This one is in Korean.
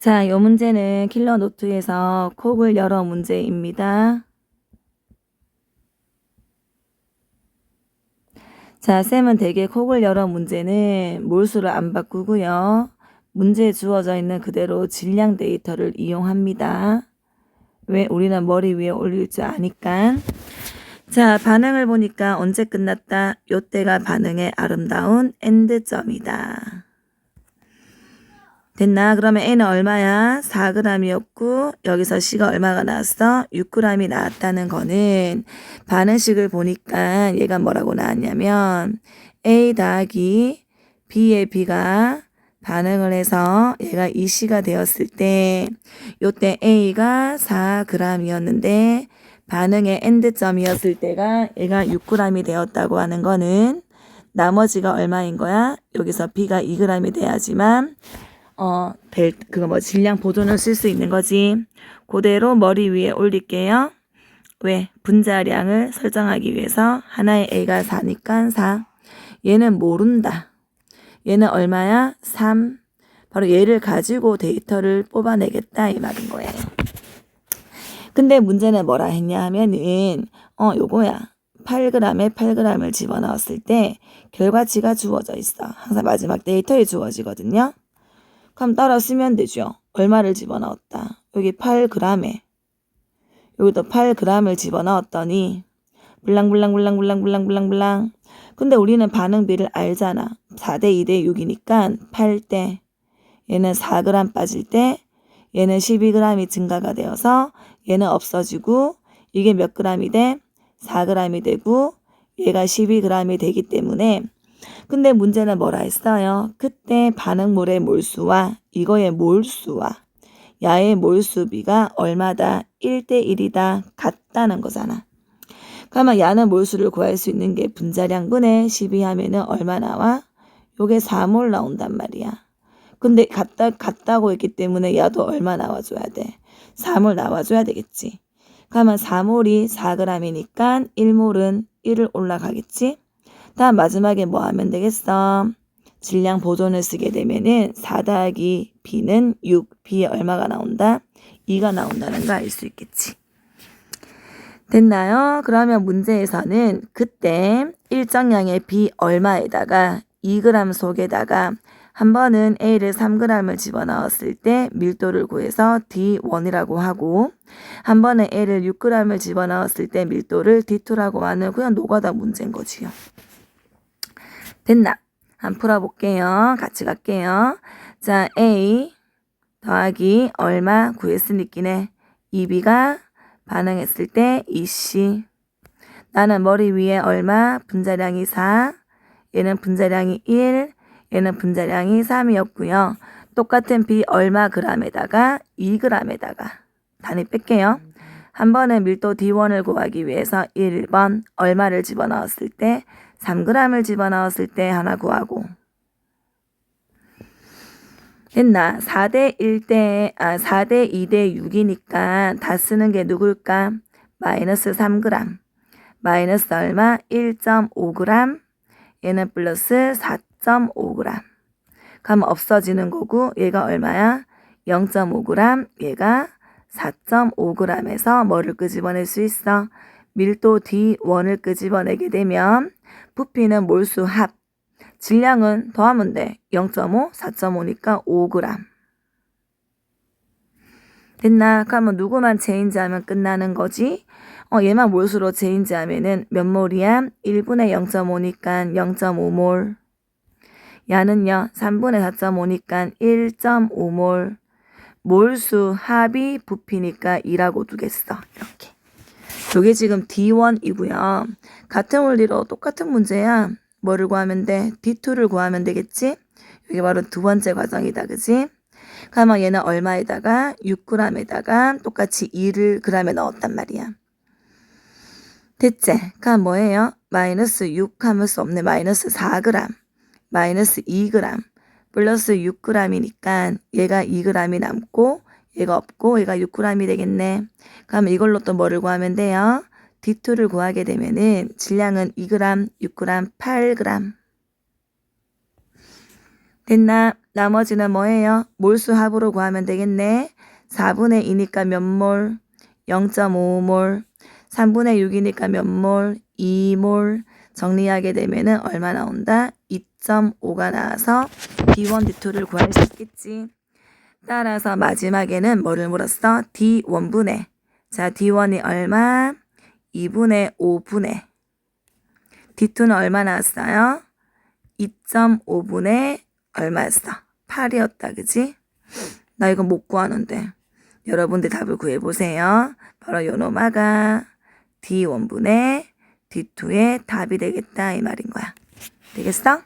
자, 요 문제는 킬러 노트에서 콕을 열어 문제입니다. 자, 쌤은 대개 콕을 열어 문제는 몰수를 안 바꾸고요. 문제에 주어져 있는 그대로 질량 데이터를 이용합니다. 왜? 우리는 머리 위에 올릴 줄 아니까. 자, 반응을 보니까 언제 끝났다? 요때가 반응의 아름다운 엔드점이다. 됐나? 그러면 A는 얼마야? 4g이었고 여기서 C가 얼마가 나왔어? 6g이 나왔다는 거는 반응식을 보니까 얘가 뭐라고 나왔냐면 A 더하기 B의 B가 반응을 해서 얘가 2C가 되었을 때 요때 A가 4g이었는데 반응의 엔드점이었을 때가 얘가 6g이 되었다고 하는 거는 나머지가 얼마인 거야? 여기서 B가 2g이 돼야지만 어, 될, 그거 뭐 질량 보존을 쓸 수 있는 거지. 그대로 머리 위에 올릴게요. 왜? 분자량을 설정하기 위해서 하나의 A가 4니까 4. 얘는 모른다. 얘는 얼마야? 3. 바로 얘를 가지고 데이터를 뽑아내겠다 이 말인 거예요. 근데 문제는 뭐라 했냐 하면은 어 요거야. 8g에 8g을 집어넣었을 때 결과치가 주어져 있어. 항상 마지막 데이터에 주어지거든요. 그럼 따라 쓰면 되죠. 얼마를 집어넣었다. 여기 8g에 여기도 8g을 집어넣었더니 블랑블랑블랑블랑블랑블랑블랑 근데 우리는 반응비를 알잖아. 4대 2대 6이니까 8대 얘는 4g 빠질 때 얘는 12g이 증가가 되어서 얘는 없어지고 이게 몇 g이 돼? 4g이 되고 얘가 12g이 되기 때문에 근데 문제는 뭐라 했어요? 그때 반응물의 몰수와 이거의 몰수와 야의 몰수비가 얼마다? 1대1이다. 같다는 거잖아. 그러면 야는 몰수를 구할 수 있는 게 분자량분의 12 하면은 얼마 나와? 요게 4몰 나온단 말이야. 근데 같다, 같다고 했기 때문에 야도 얼마 나와줘야 돼? 4몰 나와줘야 되겠지. 그러면 4몰이 4g이니까 1몰은 1을 올라가겠지? 다음 마지막에 뭐 하면 되겠어? 질량 보존을 쓰게 되면은 4 더하기 b는 6, b에 얼마가 나온다? 2가 나온다는 거 알 수 있겠지. 됐나요? 그러면 문제에서는 그때 일정량의 b 얼마에다가 2g 속에다가 한 번은 A를 3g을 집어넣었을 때 밀도를 구해서 D1이라고 하고 한 번은 A를 6g을 집어넣었을 때 밀도를 D2라고 하는 그냥 노가다 문제인 거지요. 됐나? 한번 풀어볼게요. 같이 갈게요. 자, A 더하기 얼마 구했으니끼네 2B가 반응했을 때 2C 나는 머리 위에 얼마 분자량이 4 얘는 분자량이 1 얘는 분자량이 3이었고요. 똑같은 B 얼마 g에다가 2g에다가 단위 뺄게요. 한 번에 밀도 D1을 구하기 위해서 1번 얼마를 집어넣었을 때 3g을 집어넣었을 때 하나 구하고 됐나? 4대 1대 아 4대 2대 6이니까 다 쓰는 게 누굴까? 마이너스 3g 마이너스 얼마? 1.5g 얘는 플러스 4.5g 그럼 없어지는 거고 얘가 얼마야? 0.5g 얘가 4.5g에서 뭐를 끄집어낼 수 있어? 밀도 D1을 끄집어내게 되면 부피는 몰수 합 질량은 더하면 돼. 0.5, 4.5니까 5g. 됐나? 그러면 누구만 체인지하면 끝나는 거지? 어, 얘만 몰수로 체인지하면은 몇 몰이야? 1분의 0.5니까 0.5몰. 야는요, 3분의 4.5니까 1.5몰. 몰수 합이 부피니까 2라고 두겠어. 이렇게. 요게 지금 D1이고요. 같은 원리로 똑같은 문제야. 뭐를 구하면 돼? D2를 구하면 되겠지? 이게 바로 두 번째 과정이다. 그지? 그러면 얘는 얼마에다가 6g에다가 똑같이 2를 g에 넣었단 말이야. 됐지? 그럼 뭐예요? 마이너스 6 하면 수 없네. 마이너스 4g. 마이너스 2g. 플러스 6g이니까 얘가 2g이 남고 얘가 없고 얘가 6g이 되겠네. 그러면 이걸로 또 뭐를 구하면 돼요? D2를 구하게 되면은 질량은 2g, 6g, 8g. 됐나? 나머지는 뭐예요? 몰수 합으로 구하면 되겠네. 4분의 2니까 몇 몰? 0.5몰. 3분의 6이니까 몇 몰? 2몰. 정리하게 되면은 얼마 나온다? 2.5가 나와서 D1, D2를 구할 수 있겠지. 따라서 마지막에는 뭐를 물었어? D1분의. 자, D1이 얼마? 2분의 5분의. D2는 얼마 나왔어요? 2.5분의 얼마였어? 8이었다, 그지? 나 이거 못 구하는데. 여러분들 답을 구해보세요. 바로 요 노마가 D1분의 D2의 답이 되겠다, 이 말인 거야. 되겠어?